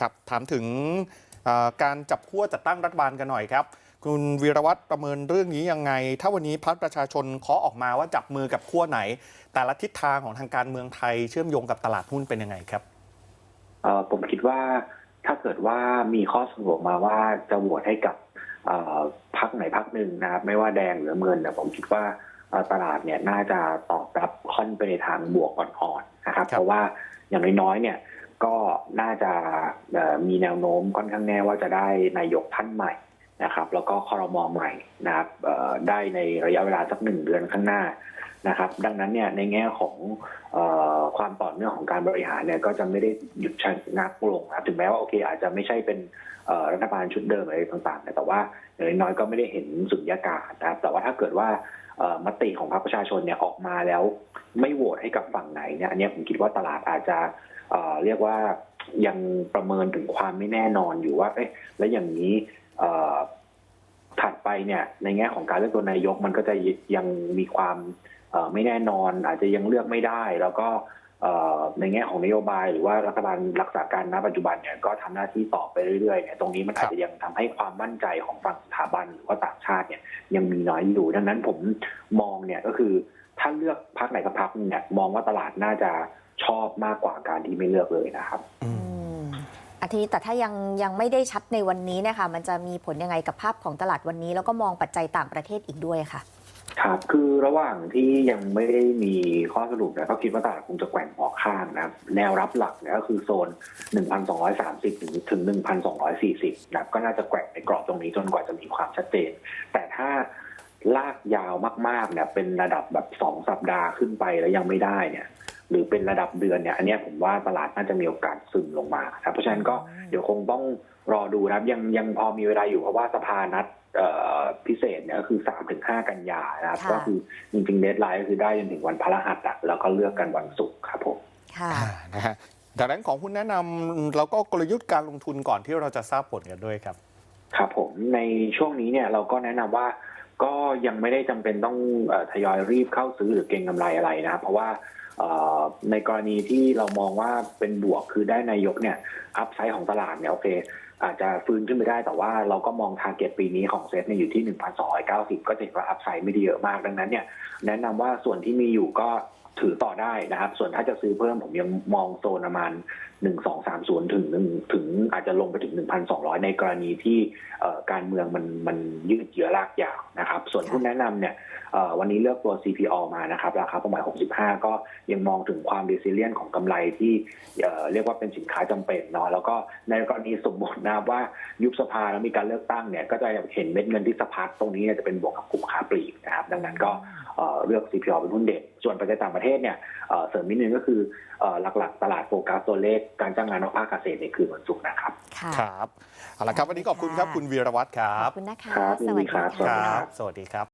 ครับถามถึงเอ่อการจับขั้วจัดตั้งรัฐบาลกันหน่อยครับ คุณวีรวัตรประเมินเรื่องนี้ยังไง ถ้าวันนี้พักประชาชนเคาะออกมาว่าจับมือกับขั้วไหน แต่ละทิศทางของทางการเมืองไทยเชื่อมโยงกับตลาดหุ้นเป็นยังไงครับเอ่อผมคิดว่าถ้าเกิดว่ามีข้อสรุปมาว่าจะโหวตให้กับเอ่อพักไหนพักหนึ่งนะครับไม่ว่าแดงหรือเงินเนี่ยผมคิดว่าเอ่อตลาดเนี่ยน่าจะตอบรับค่อนไปในทางบวกอ่อนๆนะครับครับเพราะว่าอย่างน้อยๆเนี่ย ก็น่าจะมีแนวโน้มค่อนข้างแน่ว่าจะได้นายกท่านใหม่ นะครับ แล้วก็คอรมอใหม่นะครับได้ในระยะเวลาสักหนึ่งเดือนข้างหน้านะครับ ดังนั้นเนี่ยในแง่ของออความต่อเนื่องของการบริหารเนี่ยก็จะไม่ได้หยุดชะงักลงนะครับถึงแม้ว่าโอเค อาจจะไม่ใช่เป็นรัฐบาลชุดเดิมอะไรต่างๆ แต่ว่าอย่างน้อยก็ไม่ได้เห็นสุญญากาศนะครับ แต่ว่าถ้าเกิดว่ามติของพรรคประชาชนเนี่ยออกมาแล้วไม่โหวตให้กับฝั่งไหนเนี่ยอันนี้ผมคิดว่าตลาดอาจจะเเรียกว่ายังประเมินถึงความไม่แน่นอนอยู่ว่าเอ๊ะแล้วอย่างนี้ เนี่ยในแง่ของการเลือกตัวนายกมันก็จะยังมีความเอ่อไม่แน่นอน อาจจะยังเลือกไม่ได้ แล้วก็เอ่อในแง่ของนโยบาย หรือว่ารัฐบาลรักษาการณปัจจุบันเนี่ยก็ทำหน้าที่ต่อไปเรื่อยๆเนี่ยตรงนี้มันอาจจะยังทำให้ความมั่นใจของฝั่งสถาบันหรือว่าต่างชาติเนี่ยยังมีน้อยอยู่ดังนั้นผมมองเนี่ยก็คือถ้าเลือกพักไหนสักพักหนึ่งเนี่ยมองว่าตลาดน่าจะชอบมากกว่าการที่ไม่เลือกเลยนะครับอืมอืมอา ทีนี้แต่ถ้ายังยังไม่ได้ชัดในวันนี้เนะคะมันจะมีผลยังไงกับภาพของตลาดวันนี้ แล้วก็มองปัจจัยต่างประเทศอีกด้วยค่ะ ครับคือระหว่างที่ยังไม่ได้มีข้อสรุปนะก็คิดว่าตลาดคงจะแกว่งออกข้างนะแนวรับหลักเนี่ยก็คือโซน 1,230 ถึงถึง 1,240นะก็น่าจะแกว่งในกรอบตรงนี้จนกว่าจะมีความชัดเจน แต่ถ้า ลากยาวมากๆเนี่ยเป็นระดับแบบ2สัปดาห์ขึ้นไปแล้วยังไม่ได้เนี่ย หรือเป็นระดับเดือนเนี่ย อันเนี้ยผมว่าตลาดน่าจะมีโอกาสซึมลงมาครับเพราะฉะนั้นก็เดี๋ยวคงต้องรอดูนะครับ ยังยังพอมีเวลาอยู่เพราะว่าสภานัดเอ่อพิเศษเนี่ยก็คือ3ถึง5กันยานะครับค่ะก็คือจริงๆเดทไลน์ก็คือได้จนถึงวันพฤหัสอะแล้วก็เลือกกันวันศุกร์ครับผมค่ะอ่านะฮะดังนั้นของคุณแนะนำแล้วก็กลยุทธ์การลงทุนก่อนที่เราจะทราบผลกันด้วยครับ ครับผมในช่วงนี้เนี่ยเราก็แนะนำว่า ก็ยังไม่ได้จำเป็นต้องอทยอยรีบเข้าซื้อหรือเก็งกำไรอะไรนะครับเพราะว่าในกรณีที่เรามองว่าเป็นบวกคือได้นายกเนี่ยอัพไซด์ของตลาดเนี่ยโอเค อาจจะฟื้นขึ้นไปได้แต่ว่าเราก็มองทาร์เก็ตปีนี้ของเซ็ตเนี่ยอยู่ที่ 1,290 ก็จะเห็นว่าอัพไซด์ไม่ได้เยอะมากดังนั้นเนี่ยแนะนำว่าส่วนที่มีอยู่ก็ถือต่อได้นะครับ ส่วนถ้าจะซื้อเพิ่มผมยังมองโซนประมาณ1230ถึง1ถึงอาจจะลงไปถึง1,200ในกรณีที่การเมืองมันมันยืดเยื้อลากยาว หุ้นแนะนำเนี่ยวันนี้เลือกตัว CPO มานะครับ ราคาประมาณ 65 ก็ยังมองถึงความ resilient ของกำไรที่เรียกว่าเป็นสินค้าจำเป็นเนาะแล้วก็ในกรณีสมมตินะว่ายุบสภาแล้วมีการเลือกตั้งเนี่ยก็จะเห็นเม็ดเงินที่สะพัดตรงนี้จะเป็นบวกกับกลุ่มค้าปลีกนะครับ ดังนั้นก็เอ่อเลือก CPO เป็นหุ้นเด่นส่วนปัจจัยต่างประเทศเนี่ยเอ่อเสริมนิดนึงก็คือเอ่อหลักๆ ตลาดโฟกัสตัวเลขการจ้างงานนอกภาคเกษตรในคืนวันศุกร์นะครับค่ะครับเอาละครับวันนี้ขอบคุณครับคุณวีรวัตรครัขบอบคุณนะคะครับสวัสดียินดีครับค่ะครับ สวัสดีครับ